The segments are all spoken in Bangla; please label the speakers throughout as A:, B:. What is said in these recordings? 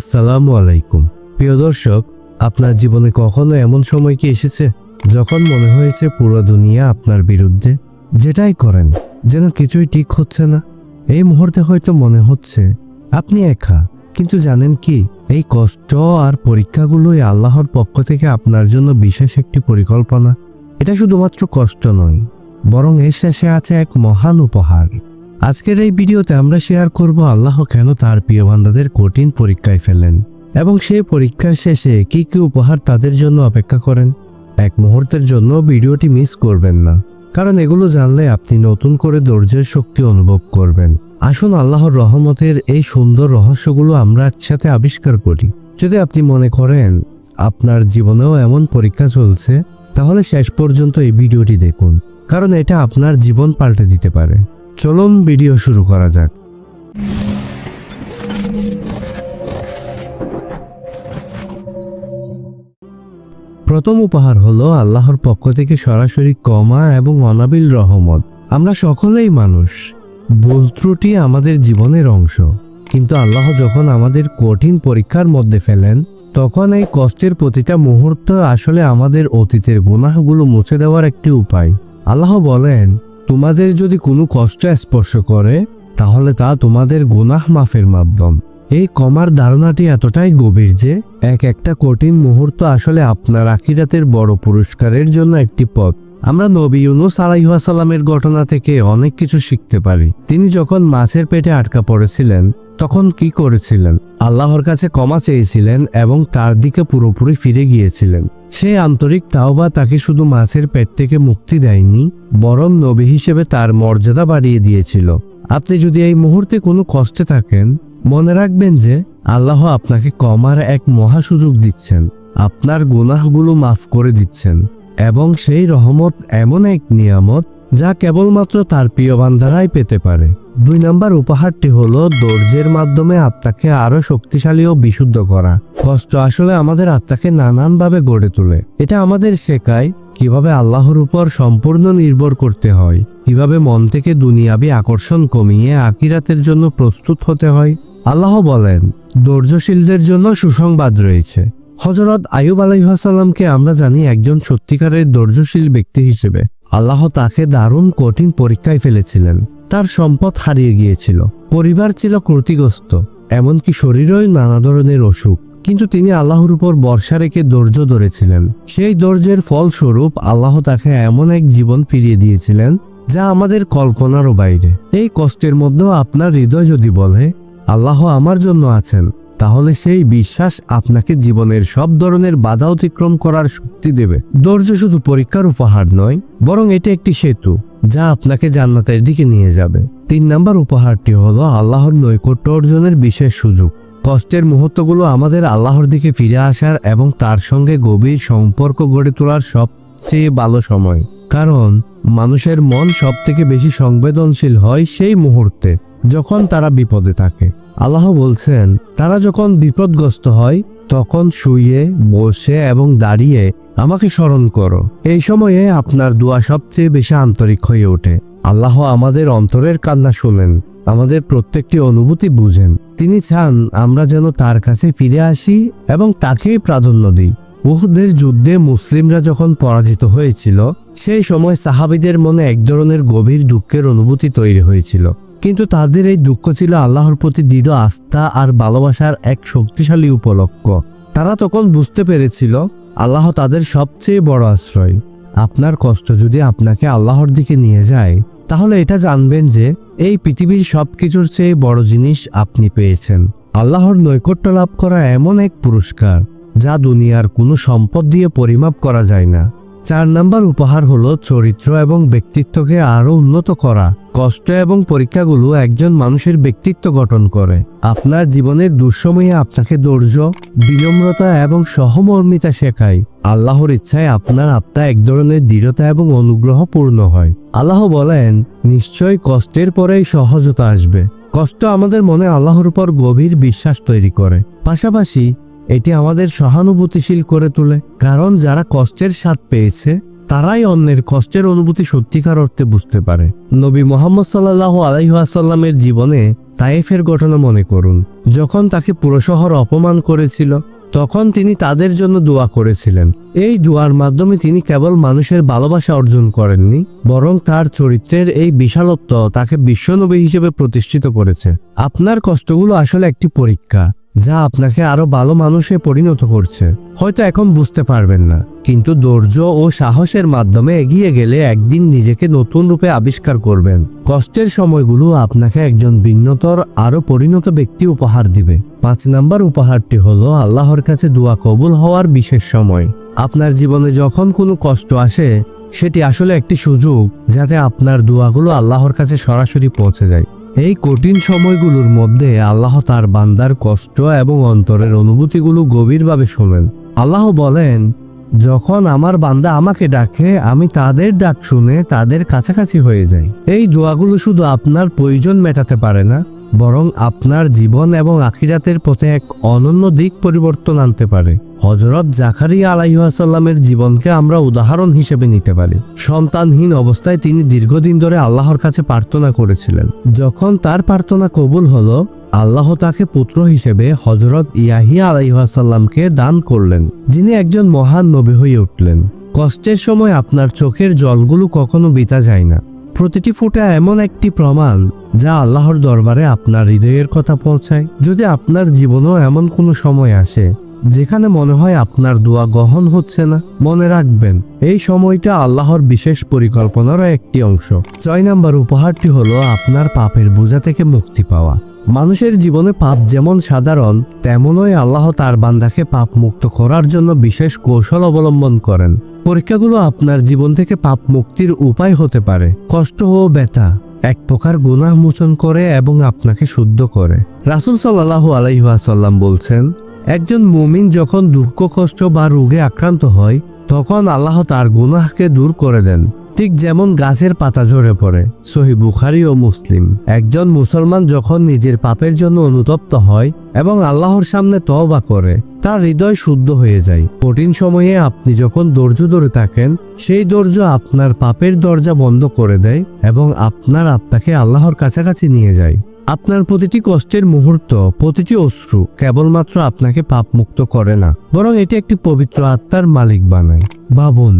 A: আসসালামু আলাইকুম। প্রিয় দর্শক, আপনার জীবনে কখনো এমন সময় কি এসেছে যখন মনে হয়েছে পুরো দুনিয়া আপনার বিরুদ্ধে? যেটাই করেন, যেন কিছুই ঠিক হচ্ছে না। এই মুহূর্তে হয়তো মনে হচ্ছে, আপনি একা, কিন্তু জানেন কি, এই কষ্ট আর পরীক্ষাগুলোই আল্লাহর পক্ষ থেকে আপনার জন্য বিশেষ একটি পরিকল্পনা। এটা শুধুমাত্র কষ্ট নয়, বরং এর শেষে আছে এক মহান উপহার। আজকের এই ভিডিওতে আমরা শেয়ার করব আল্লাহ কেন তার প্রিয় বান্দাদের কঠিন পরীক্ষায় ফেলেন এবং সেই পরীক্ষার শেষে কি কি উপহার তাদের জন্য অপেক্ষা করেন। এক মুহূর্তের জন্য ভিডিওটি মিস করবেন না। কারণ এগুলো জানলে আপনি নতুন করে ধৈর্যের শক্তি অনুভব করবেন। আসুন আল্লাহর রহমতের এই সুন্দর রহস্যগুলো আমরা একসাথে আবিষ্কার করি। যদি আপনি মনে করেন আপনার জীবনেও এমন পরীক্ষা চলছে, তাহলে শেষ পর্যন্ত এই ভিডিওটি দেখুন। কারণ এটা আপনার জীবন পাল্টে দিতে পারে। চলুন ভিডিও শুরু করা যাক। প্রথম উপহার হলো আল্লাহর পক্ষ থেকে সরাসরি কমা এবং অনাবিল রহমত। আমরা সকলেই মানুষ। ভুল ত্রুটি আমাদের জীবনের অংশ। কিন্তু আল্লাহ যখন আমাদের কঠিন পরীক্ষার মধ্যে ফেলেন, তখন এই কষ্টের প্রতিটা মুহূর্ত আসলে আমাদের অতীতের গুনাহগুলো মুছে দেওয়ার একটি উপায়। আল্লাহ বলেন তোমাদের যদি কোনো কষ্ট স্পর্শ করে, তাহলে তা তোমাদের গুনাহ মাফের মাধ্যম। এই কমার ধারণাটি এতটাই গভীর যে, এক একটা কঠিন মুহূর্ত আসলে আপনার আখিরাতের বড় পুরস্কারের জন্য একটি পথ। আমরা নবী ইউনুস আলাইহাসাল্লামের ঘটনা থেকে অনেক কিছু শিখতে পারি। তিনি যখন মাছের পেটে আটকা পড়েছিলেন, তখন কি করেছিলেন? আল্লাহর কাছে ক্ষমা চেয়েছিলেন এবং তার দিকে পুরোপুরি ফিরে গিয়েছিলেন। সেই আন্তরিক তাওবা তাকে শুধু মাছের পেট থেকে মুক্তি দেয়নি, বরং নবী হিসেবে তার মর্যাদা বাড়িয়ে দিয়েছিল। আপনি যদি এই মুহূর্তে কোনো কষ্টে থাকেন, মনে রাখবেন যে আল্লাহ আপনাকে কমার এক মহা সুযোগ দিচ্ছেন। আপনার গুনাহগুলো মাফ করে দিচ্ছেন, এবং সেই রহমত এমন এক নিয়ামত যা কেবলমাত্র তার প্রিয় বান্ধারাই পেতে পারে। দুই নম্বর উপহারটি হলো ধৈর্যের মাধ্যমে আত্মাকে আরও শক্তিশালী ও বিশুদ্ধ করা। কষ্ট আসলে আমাদের আত্মাকে নানানভাবে গড়ে তোলে। এটা আমাদের শেখায় কীভাবে আল্লাহর উপর সম্পূর্ণ নির্ভর করতে হয়, কীভাবে মন থেকে দুনিয়াবি আকর্ষণ কমিয়ে আকিরাতের জন্য প্রস্তুত হতে হয়। আল্লাহ বলেন ধৈর্যশীলদের জন্য সুসংবাদ রয়েছে। হজরত আয়ুব আলাইহাসাল্লামকে আমরা জানি একজন সত্যিকারের ধৈর্যশীল ব্যক্তি হিসেবে। আল্লাহ তাকে দারুণ কঠিন পরীক্ষায় ফেলেছিলেন। তার সম্পদ হারিয়ে গিয়েছিল। পরিবার ছিল ক্ষতিগ্রস্ত, এমনকি শরীরেও নানা ধরনের অসুখ। কিন্তু তিনি আল্লাহর উপর বর্ষা রেখে ধৈর্য ধরেছিলেন। সেই ধৈর্যের ফলস্বরূপ আল্লাহ তাকে এমন এক জীবন ফিরিয়ে দিয়েছিলেন, যা আমাদের কল্পনারও বাইরে। এই কষ্টের মধ্যেও আপনার হৃদয় যদি বলে, আল্লাহ আমার জন্য আছেন। তাহলে সেই বিশ্বাস আপনাকে জীবনের সব ধরনের বাধা অতিক্রম করার শক্তি দেবে। ধৈর্য শুধু পরীক্ষার উপহার নয়, বরং এটি একটি সেতু, যা আপনাকে জান্নাতের দিকে নিয়ে যাবে। তিন নাম্বার উপহারটি হলো আল্লাহর নৈকট্য অর্জনের বিশেষ সুযোগ। কষ্টের মুহূর্তগুলো আমাদের আল্লাহর দিকে ফিরে আসার এবং তার সঙ্গে গভীর সম্পর্ক গড়ে তোলার সবচেয়ে ভালো সময়। কারণ, মানুষের মন সব থেকে বেশি সংবেদনশীল হয় সেই মুহূর্তে, যখন তারা বিপদে থাকে। আল্লাহ বলছেন, তারা যখন বিপদগ্রস্ত হয়, তখন শুয়ে বসে এবং দাঁড়িয়ে আমাকে স্মরণ করো। এই সময়ে আপনার দোয়া সবচেয়ে বেশি আন্তরিক হয়ে ওঠে। আল্লাহ আমাদের অন্তরের কান্না শোনেন, আমাদের প্রত্যেকটি অনুভূতি বুঝেন। তিনি চান আমরা যেন তার কাছে ফিরে আসি এবং তাকেই প্রাধান্য দিই। উহুদের যুদ্ধে মুসলিমরা যখন পরাজিত হয়েছিল, সেই সময় সাহাবিদের মনে এক ধরনের গভীর দুঃখের অনুভূতি তৈরি হয়েছিল। কিন্তু তাদের এই দুঃখ ছিল আল্লাহর প্রতি দৃঢ় আস্থা আর ভালোবাসার এক শক্তিশালী উপলক্ষ। তারা তখন বুঝতে পেরেছিল, আল্লাহ তাদের সবচেয়ে বড় আশ্রয়। আপনার কষ্ট যদি আপনাকে আল্লাহর দিকে নিয়ে যায়, তাহলে এটা জানবেন যে এই পৃথিবীর সব কিছুর চেয়ে বড় জিনিস আপনি পেয়েছেন। আল্লাহর নৈকট্য লাভ করা এমন এক পুরস্কার, যা দুনিয়ার কোনো সম্পদ দিয়ে পরিমাপ করা যায় না। চার নাম্বার উপহার হলো চরিত্র এবং ব্যক্তিত্বকে আরও উন্নত করা। কষ্ট এবং পরীক্ষাগুলো একজন মানুষের ব্যক্তিত্ব গঠন করে। আপনার জীবনের দুঃসময়ে আপনাকে ধৈর্য, বিনম্রতা এবং সহমর্মিতা শেখায়। আল্লাহর ইচ্ছায় আপনার আত্মা এক ধরনের দৃঢ়তা এবং অনুগ্রহ পূর্ণ হয়। আল্লাহ বলেন, নিশ্চয় কষ্টের পরেই সহজতা আসবে। কষ্ট আমাদের মনে আল্লাহর উপর গভীর বিশ্বাস তৈরি করে। পাশাপাশি এটি আমাদের সহানুভূতিশীল করে তোলে। কারণ যারা কষ্টের স্বাদ পেয়েছে, তারাই অন্যের কষ্টের অনুভূতি সত্যিকার অর্থে বুঝতে পারে। নবী মোহাম্মদ সাল্লাহ আলাইহাসাল্লামের জীবনে তায়েফের ঘটনা মনে করুন। যখন তাকে পুরো শহর অপমান করেছিল, তখন তিনি তাদের জন্য দোয়া করেছিলেন। এই দোয়ার মাধ্যমে তিনি কেবল মানুষের ভালোবাসা অর্জন করেননি, বরং তার চরিত্রের এই বিশালত্ব তাকে বিশ্বনবী হিসেবে প্রতিষ্ঠিত করেছে। আপনার কষ্টগুলো আসলে একটি পরীক্ষা। যা আপনাকে আরও ভালো মানুষে পরিণত করছে। হয়তো এখন বুঝতে পারবেন না, কিন্তু ধৈর্য ও সাহসের মাধ্যমে এগিয়ে গেলে একদিন নিজেকে নতুন রূপে আবিষ্কার করবেন। কষ্টের সময়গুলো আপনাকে একজন ভিন্নতর, আরও পরিণত ব্যক্তি উপহার দিবে। পাঁচ নাম্বার উপহারটি হলো আল্লাহর কাছে দোয়া কবুল হওয়ার বিশেষ সময়। আপনার জীবনে যখন কোনো কষ্ট আসে, সেটি আসলে একটি সুযোগ, যাতে আপনার দোয়াগুলো আল্লাহর কাছে সরাসরি পৌঁছে যায়। এই কঠিন সময়গুলোর মধ্যে আল্লাহ তার বান্দার কষ্ট এবং অন্তরের অনুভূতিগুলো গভীরভাবে শোনেন। আল্লাহ বলেন, যখন আমার বান্দা আমাকে ডাকে, আমি তাদের ডাক শুনে তাদের কাছাকাছি হয়ে যাই। এই দোয়াগুলো শুধু আপনার প্রয়োজন মেটাতে পারে না বরং আপনার জীবন এবং আখিরাতের পথে এক অনন্য দিক পরিবর্তন আনতে পারে। হজরত জাকারিয়া আলাইসাল্লামের জীবনকে আমরা উদাহরণ হিসেবে নিতে পারি। সন্তানহীন অবস্থায় তিনি দীর্ঘদিন ধরে আল্লাহর কাছে প্রার্থনা করেছিলেন। যখন তার প্রার্থনা কবুল হলো, আল্লাহ তাকে পুত্র হিসেবে হজরত ইয়াহিয়া আলাইসাল্লামকে দান করলেন, যিনি একজন মহান নবী হয়ে উঠলেন। কষ্টের সময় আপনার চোখের জলগুলো কখনো বিতা যায় না। প্রতিটি ফোঁটা এমন একটি প্রমাণ যা আল্লাহর দরবারে আপনার হৃদয়ের কথা পৌঁছায়। যদি আপনার জীবনেও এমন কোনো সময় আসে যেখানে মনে হয় আপনার দোয়া গহন হচ্ছে না, মনে রাখবেন, এই সময়টা আল্লাহর বিশেষ পরিকল্পনারও একটি অংশ। ছয় নম্বর উপহারটি হলো আপনার পাপের বোঝা থেকে মুক্তি পাওয়া। মানুষের জীবনে পাপ যেমন সাধারণ, তেমনই আল্লাহ তার বান্দাকে পাপ মুক্ত করার জন্য বিশেষ কৌশল অবলম্বন করেন। পরীক্ষাগুলো আপনার জীবন থেকে পাপ মুক্তির উপায় হতে পারে। কষ্ট ও ব্যথা এক প্রকার গুনাহ মোচন করে এবং আপনাকে শুদ্ধ করে। রাসুল সাল্লাহ আলাইহাসাল্লাম বলছেন, একজন মুমিন যখন দুঃখ, কষ্ট বা রোগে আক্রান্ত হয়, তখন আল্লাহ তার গুনাহকে দূর করে দেন। ঠিক যেমন গাছের পাতা ঝরে পড়ে, সহি বুখারি ও মুসলিম। একজন মুসলমান যখন নিজের পাপের জন্য অনুতপ্ত হয় এবং আল্লাহর সামনে তওবা করে, তার হৃদয় শুদ্ধ হয়ে যায়। কঠিন সময়ে আপনি যখন ধৈর্য ধরে থাকেন, সেই ধৈর্য আপনার পাপের দরজা বন্ধ করে দেয় এবং আপনার আত্মাকে আল্লাহর কাছাকাছি নিয়ে যায়। আপনার প্রতিটি কষ্টের মুহূর্ত, প্রতিটি অশ্রু কেবলমাত্র আপনাকে পাপ মুক্ত করে না, বরং এটি একটি পবিত্র আত্মার মালিক বানায়। ভাবুন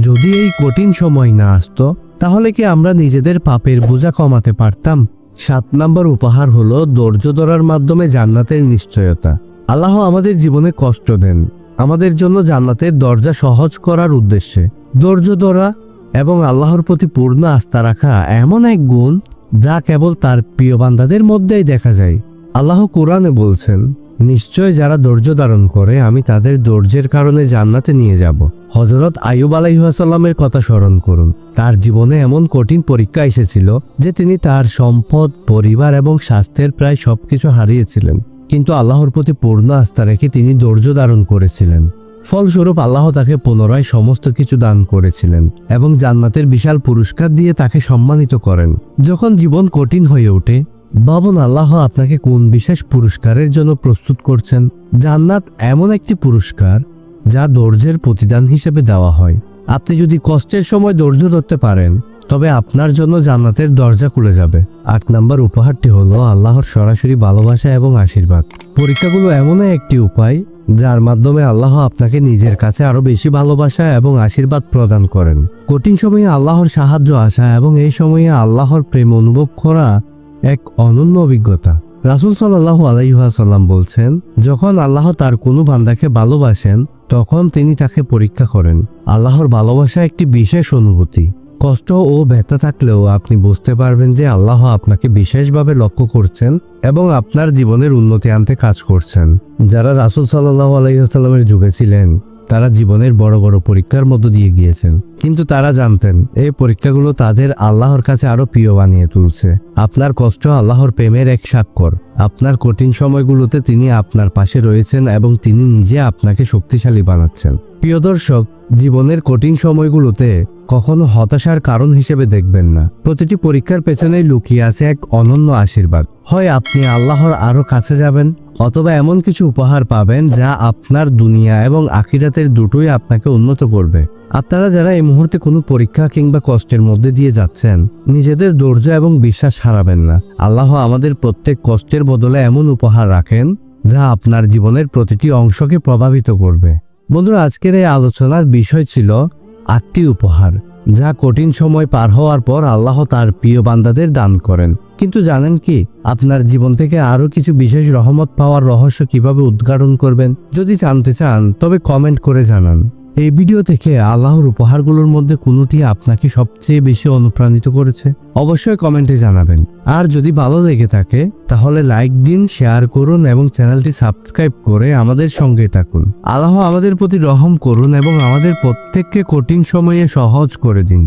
A: যদি এই কঠিন সময় না আসতো, তাহলে কি আমরা নিজেদের পাপের বোঝা কমাতে পারতাম? সাত নম্বর উপহার হলো ধৈর্য ধরার মাধ্যমে জান্নাতের নিশ্চয়তা। আল্লাহ আমাদের জীবনে কষ্ট দেন। আমাদের জন্য জান্নাতের দরজা সহজ করার উদ্দেশ্যে। ধৈর্য ধরা এবং আল্লাহর প্রতি পূর্ণ আস্থা রাখা এমন এক গুণ যা কেবল তার প্রিয় বান্দাদের মধ্যেই দেখা যায়। আল্লাহ কোরআনে বলছেন নিশ্চয় যারা ধৈর্য ধারণ করে, আমি তাদের ধৈর্যের কারণে জান্নাতে নিয়ে যাব। হজরত আয়ুব আলাইহাসাল্লামের কথা স্মরণ করুন। তার জীবনে এমন কঠিন পরীক্ষা এসেছিল যে তিনি তার সম্পদ, পরিবার এবং স্বাস্থ্যের প্রায় সবকিছু হারিয়েছিলেন। কিন্তু আল্লাহর প্রতি পূর্ণ আস্থা রেখে তিনি ধৈর্য ধারণ করেছিলেন। ফলস্বরূপ আল্লাহ তাকে পুনরায় সমস্ত কিছু দান করেছিলেন এবং জান্নাতের বিশাল পুরস্কার দিয়ে তাকে সম্মানিত করেন। যখন জীবন কঠিন হয়ে ওঠে বাবন আল্লাহ আপনাকে কোন বিশেষ পুরস্কারের জন্য প্রস্তুত করছেন? জান্নাত এমন একটি পুরস্কার যা ধৈর্যের প্রতিদান হিসেবে দেওয়া হয়। আপনি যদি কষ্টের সময় ধৈর্য ধরতে পারেন, তবে আপনার জন্য জান্নাতের দরজা খুলে যাবে। আট নম্বর উপহারটি হলো আল্লাহর সরাসরি ভালোবাসা এবং আশীর্বাদ। পরীক্ষাগুলো এমনই একটি উপায় যার মাধ্যমে আল্লাহ আপনাকে নিজের কাছে আরও বেশি ভালোবাসা এবং আশীর্বাদ প্রদান করেন। কঠিন সময়ে আল্লাহর সাহায্য আসা এবং এই সময়ে আল্লাহর প্রেম অনুভব করা এক অনন্য অভিজ্ঞতা। রাসুল সাল্লাহ আলাইহাসাল্লাম বলছেন, যখন আল্লাহ তার কোনো বান্দাকে ভালোবাসেন, তখন তিনি তাকে পরীক্ষা করেন। আল্লাহর ভালোবাসা একটি বিশেষ অনুভূতি। কষ্ট ও ব্যথা থাকলেও আপনি বুঝতে পারবেন যে আল্লাহ আপনাকে বিশেষভাবে লক্ষ্য করছেন এবং আপনার জীবনের উন্নতি আনতে কাজ করছেন। যারা রাসুল সাল্লাহ আলাইসাল্লামের যুগে ছিলেন তারা জীবনের বড় বড় পরীক্ষার মধ্য দিয়ে গিয়েছেন। কিন্তু তারা জানতেন, এই পরীক্ষাগুলো তাদের আল্লাহর কাছে আরও প্রিয় বানিয়ে তুলছে। আপনার কষ্ট আল্লাহর প্রেমের এক স্বাক্ষর। আপনার কঠিন সময়গুলোতে তিনি আপনার পাশে রয়েছেন এবং তিনি নিজে আপনাকে শক্তিশালী বানাচ্ছেন। প্রিয় দর্শক, জীবনের কঠিন সময়গুলোতে কখনো হতাশার কারণ হিসেবে দেখবেন না। প্রতিটি পরীক্ষার পেছনেই লুকিয়ে আছে এক অনন্য আশীর্বাদ। হয় আপনি আল্লাহর আরও কাছে যাবেন, অথবা এমন কিছু উপহার পাবেন যা আপনার দুনিয়া এবং আখিরাতের দুটোই আপনাকে উন্নত করবে। আপনারা যারা এই মুহূর্তে কোনো পরীক্ষা কিংবা কষ্টের মধ্যে দিয়ে যাচ্ছেন, নিজেদের ধৈর্য এবং বিশ্বাস হারাবেন না। আল্লাহ আমাদের প্রত্যেক কষ্টের বদলে এমন উপহার রাখেন যা আপনার জীবনের প্রতিটি অংশকে প্রভাবিত করবে। বন্ধুরা, আজকের এই আলোচনার বিষয় ছিল আত্মীয় উপহার, যা কঠিন সময় পার হওয়ার পর আল্লাহ তার প্রিয় বান্দাদের দান করেন। কিন্তু জানেন কি, আপনার জীবন থেকে আরও কিছু বিশেষ রহমত পাওয়ার রহস্য কীভাবে উদ্ঘাটন করবেন? যদি জানতে চান, তবে কমেন্ট করে জানান। এই ভিডিও থেকে আল্লাহর উপহারগুলোর মধ্যে কোনটি আপনাকে সবচেয়ে বেশি অনুপ্রাণিত করেছে? অবশ্যই কমেন্টে জানাবেন। আর যদি ভালো লেগে থাকে, তাহলে লাইক দিন, শেয়ার করুন এবং চ্যানেলটি সাবস্ক্রাইব করে আমাদের সঙ্গে থাকুন। আল্লাহ আমাদের প্রতি রহম করুন এবং আমাদের প্রত্যেককে কঠিন সময়ে সহজ করে দিন।